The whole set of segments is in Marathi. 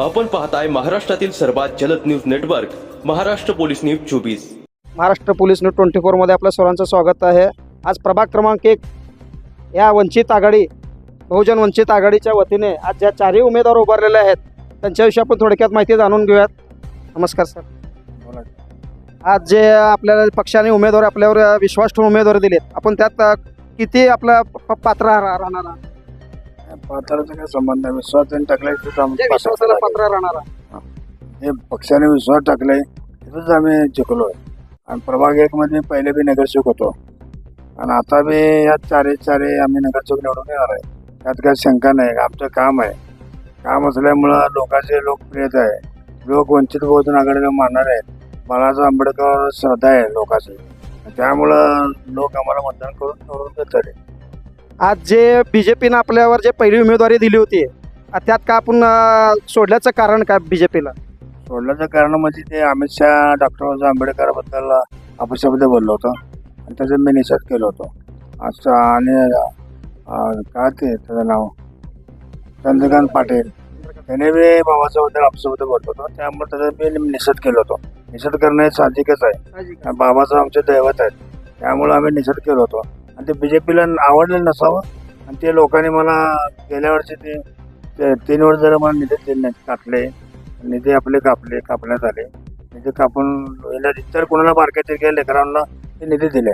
आपण पाहताय महाराष्ट्रातील सर्वात जलद news network Maharashtra police news चोवीस. महाराष्ट्र पोलीस न्यूज ट्वेंटी फोरमध्ये आपल्या सर्वांचं स्वागत आहे. आज प्रभाग क्रमांक एक या वंचित आघाडी बहुजन वंचित आघाडीच्या वतीने आज ज्या चारही उमेदवार उभारलेले आहेत त्यांच्याविषयी आपण थोडक्यात माहिती जाणून घेऊयात. नमस्कार सर. आज जे आपल्याला पक्षाने उमेदवार आपल्यावर विश्वास ठेवून उमेदवार दिलेत आपण त्यात किती आपला प- पात्र राहणार आहात? पात्राचा काय संबंध नाही. विश्वास त्यांनी टाकलाय आम्ही जे विश्वासाला पात्र राहणार. जे पक्षाने विश्वास टाकलाय तिथंच आम्ही जिंकलोय आणि प्रभाग एक मध्ये पहिले बी नगरसेवक होतो. आणि आता बी या चारे चारे आम्ही नगरसेवक निवडून येणार आहे. त्यात काही शंका नाही. आमचं काम आहे. काम असल्यामुळं लोकांची लोकप्रियता आहे. लोक वंचित बहुजन आघाडीला मानणार आहेत. बाळासाहेब आंबेडकर श्रद्धा आहे लोकांची. त्यामुळं लोक आम्हाला मतदान करून निवडून देतात. आज जे बी जे पीनं आपल्यावर जे पहिली उमेदवारी दिली होती त्यात का आपण अ, सोडल्याचं कारण काय बी जे पीला सोडल्याचं कारण म्हणजे ते अमित शहा डॉक्टर बाबासाहेब आंबेडकराबद्दल अपशब्द बोललो होतो आणि त्याचा मी निषेध केलो होतो. असं आणि अं, काय ते त्याचं नाव? चंद्रकांत पाटील. त्याने बी बाबासाहेबद्दल अपशब्द बोललो होतो. त्यामुळे त्याचा मी निषेध केलो होतो. निषेध करणं हे साहजिकच आहे. आणि बाबासाहेब आमचे दैवत आहेत. त्यामुळे आम्ही निषेध केलो होतो. आणि ते बी जे पीला आवडलं नसावं. आणि ते लोकांनी मला गेल्या वर्षी ते ते तीन वर्ष जरा मला निधी दिले नाही कापले निधी आपले कापले कापण्यात आले. निधी कापून याला इतर कोणाला बारक्याचे गेले लेकरांना ते निधी दिले.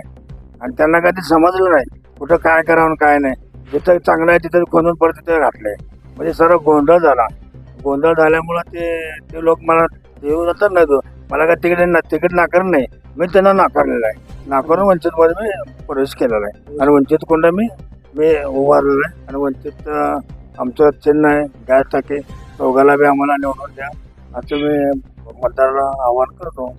आणि त्यांना काय ते समजलं नाही. कुठं काय करावं आणि काय नाही. जिथं चांगलं आहे तिथं खोदून परत तिथे घातले. म्हणजे सर्व गोंधळ झाला. गोंधळ झाल्यामुळं ते ते लोक मला देऊ जातात नाही तो मला काय तिकीट ना तिकीट नाकार नाही. मी त्यांना नाकारलेलं आहे. नाकारून वंचितमध्ये मी प्रवेश केलेला आहे. आणि वंचित कोणता मी मी उभारलेला आहे. आणि वंचित आमचं चिन्ह आहे. गॅस टाके. चौघाला बी आम्हाला निवडून द्या. असं मी मतदाराला आवाहन करतो.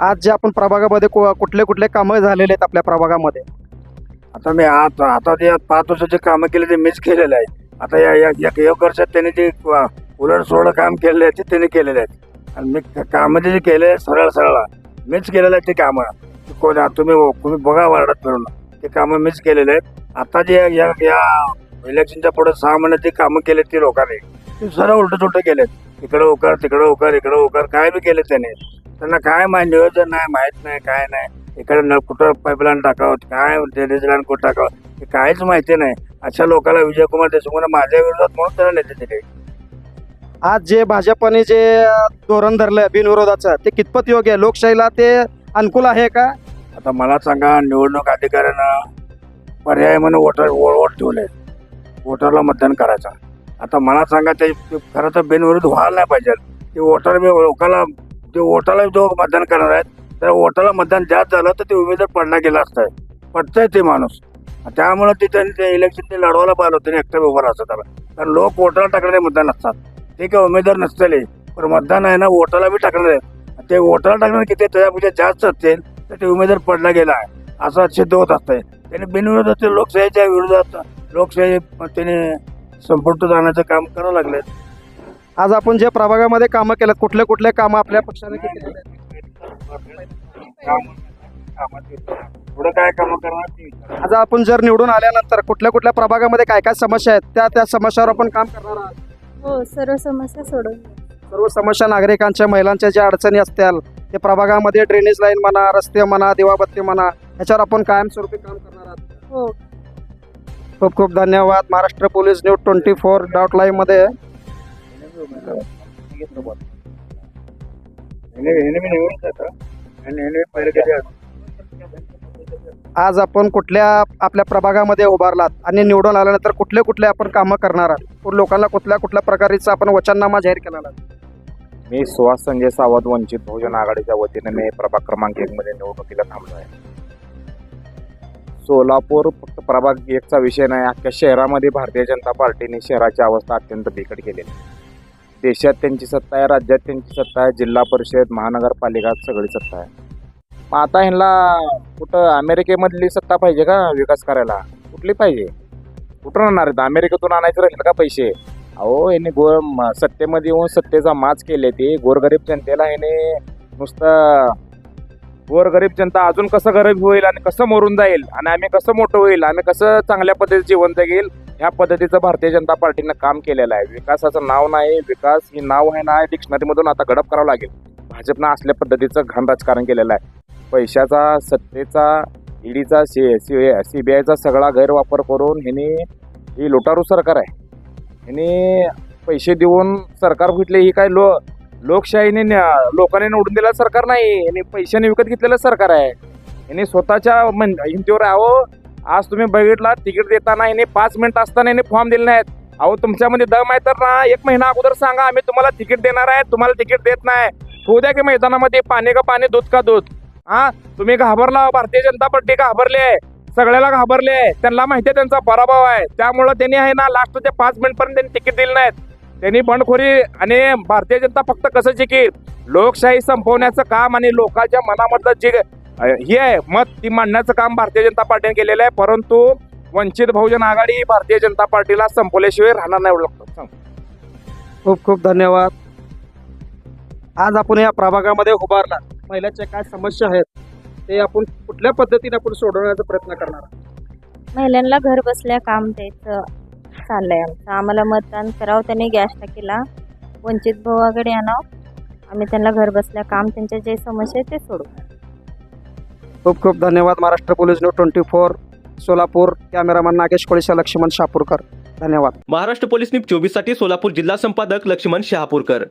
आज जे आपण प्रभागामध्ये कु- कुठले कुठले कामं झालेले आहेत आपल्या प्रभागामध्ये? आता मी आता आता ते पाच वर्षाचे कामं केले ते मीच केलेलं आहे. आता या या या- एक वर्षात त्यांनी जे उलट सोडं काम केलेलं आहे ते त्यांनी केलेले आहेत. आणि मी कामं जे केले सरळ सरळ मीच केलेलं आहे ते कामं. कोण तुम्ही हो, तुम्ही बघा वार्डात फिरून. ते कामं मीच केलेले आहेत. आता जे या या इलेक्शनच्या पुढे सहा महिने ते कामं केलेत ते लोकांनी ते सर्व उलट सुलट केलेत. इकडं उकार तिकडं उकार इकडं उकार काय बी केले त्याने. त्यांना काय माहिती नियोजन नाही माहीत नाही काय नाही. इकडे न कुठं पाईपलाईन टाकावं काय ड्रेनेज लाईन कुठं टाकावं हे काहीच माहिती नाही. अशा लोकांना विजयकुमार देशमुख माझ्या विरोधात म्हणून त्यांना नेते दिले. आज जे भाजपने जे धोरण धरलं बिनविरोधाचं ते कितपत योग्य आहे? लोकशाहीला ते अनुकूल आहे का? आता मला सांगा निवडणूक अधिकाऱ्यानं पर्याय म्हणून वोटर वो- वोट ठेवले. वोटरला मतदान करायचं. आता मला सांगा ते खरं तर बिनविरोध व्हायला नाही पाहिजे. ते वोटर बी लोकांना ते वोटाला जो मतदान करणार आहेत तर वोटाला मतदान जास्त झालं तर ते उमेदवार पडला गेला असतं. पडतंय ते माणूस. त्यामुळे ते त्यांनी ते इलेक्शन ते लढवायला पाहिलं होतं एकटा उभं राहायचं त्याला. कारण लोक वोटाला टाकणारे मतदान असतात ते काय उमेदवार नसतले पण मतदान आहे ना वोटाला बी टाकणार आहेत ते वोटाला टाकणार किती? त्याच्यापेक्षा जास्त असतील तर ते उमेदवार पडला गेला आहे. असं सिद्ध होत असतंय. त्याने बिनविरोधात लोकशाहीच्या विरोधात लोकशाही त्याने संपुष्ट जाण्याचं काम करावं लागले आज आपण जे प्रभागामध्ये कामं केलं कुठले कुठले कामं आपल्या पक्षाने आहेत? पुढं काय काम करणार आज आपण जर निवडून आल्यानंतर कुठल्या कुठल्या प्रभागामध्ये काय काय समस्या आहेत त्या त्या समस्यावर आपण काम करणार आहात. हो सर्व समस्या सोडवून सर्व समस्या नागरिकांच्या महिलांच्या ज्या अडचणी असतील ते प्रभागामध्ये ड्रेनेज लाईन म्हणा रस्ते म्हणा दिवाबत्ती म्हणा ह्याच्यावर आपण कायमस्वरूपी काम करणार आहात. हो. खूप खूप धन्यवाद. Maharashtra police news twenty four dot लाईव्हमध्ये. आज आपण कुठल्या आपल्या प्रभागामध्ये उभारलात आणि निवडून आल्यानंतर कुठले कुठले आपण कामं करणार आहात? लोकांना कुठल्या कुठल्या प्रकारचा आपण वचननामा जाहीर केला मी सुहास संजय सावंत वंचित बहुजन आघाडीच्या वतीने मी प्रभाग क्रमांक एक मध्ये निवडणुकीला थांबलो आहे. सोलापूर फक्त प्रभाग एकचा विषय नाही अख्ख्या शहरामध्ये भारतीय जनता पार्टीने शहराची अवस्था अत्यंत बिकट केलेली आहे. देशात त्यांची सत्ता आहे राज्यात त्यांची सत्ता आहे जिल्हा परिषद महानगरपालिकात सगळी सत्ता आहे. मग आता ह्यांना कुठं अमेरिकेमधली सत्ता पाहिजे का विकास करायला? कुठली पाहिजे? कुठं राहणार आहेत? अमेरिकेतून आणायचं राहील का पैसे? अहो याने गोर सत्तेमध्ये येऊन सत्तेचा माच केले ते. गोरगरीब जनतेला याने नुसतं गोरगरीब जनता अजून कसं गरीब होईल आणि कसं मरून जाईल? आणि आम्ही कसं मोठं होईल? आम्ही कसं चांगल्या पद्धतीचं जीवन जगेल ह्या पद्धतीचं भारतीय जनता पार्टीनं काम केलेलं आहे. विकासाचं नाव नाही. विकास हे नाव आहे ना डिक्शनरीमधून आता गडप करावं लागेल. भाजपनं असल्या पद्धतीचं घाण राजकारण केलेलं आहे. पैशाचा सत्तेचा ईडीचा सी सी सी बी आयचा सगळा गैरवापर करून ह्याने ही लुटारू सरकार आहे. ह्याने पैसे देऊन सरकार घेतले ही काय लो लोकशाहीने लोकांनी निवडून दिलेलं सरकार नाही. यांनी पैशाने विकत घेतलेलं सरकार आहे. यांनी स्वतःच्या मन हिमतीवर आहो अहो आज तुम्ही बघितला तिकीट देताना यांनी पाच मिनिट असताना यांनी फॉर्म दिले नाहीत. अहो तुमच्यामध्ये दम आहे तर ना एक महिना अगोदर सांगा आम्ही तुम्हाला तिकीट देणार आहे तुम्हाला तिकीट देत नाही. होऊ द्या की मैदानामध्ये पाणी का पाणी दूध का दूध. हा? तुम्ही घाबरला भारतीय जनता पार्टी घाबरली आहे. सगळ्याला घाबरले आहे. त्यांना माहिती आहे त्यांचा पराभव आहे. त्यामुळं त्यांनी आहे ना लास्टचे पाच मिनिट पर्यंत त्यांनी तिकीट दिले नाहीत. त्यांनी बंडखोरी आणि भारतीय जनता फक्त कसं जिकील? लोकशाही संपवण्याचं काम आणि लोकांच्या मनामधलं जे हे आहे मत ती मांडण्याचं काम भारतीय जनता पार्टीने केलेलं आहे. परंतु वंचित बहुजन आघाडी भारतीय जनता पार्टीला संपवल्याशिवाय राहणार नाही एवढं सांग. खूप खूप धन्यवाद. आज आपण या प्रभागामध्ये उभारला महिलाच्या काय समस्या आहेत ते आपण कुठल्या पद्धतीने आपण सोडवण्याचा प्रयत्न करणार आहोत? महिलांना घर बसल्या काम द्यायचं चाललंय आमचं. आम्हाला मतदान करावं त्यांनी गॅस टाकीला वंचित भावाकडे आणावं आम्ही त्यांना घर बसल्या काम त्यांच्या जे समस्या आहेत ते सोडवू. खूप खूप धन्यवाद Maharashtra police news twenty four Solapur cameraman Nagesh कोळीशा Laxman Shapurkar. धन्यवाद. महाराष्ट्र पोलीस न्यूज चोवीससाठी सोलापूर जिल्हा संपादक लक्ष्मण शहापूरकर.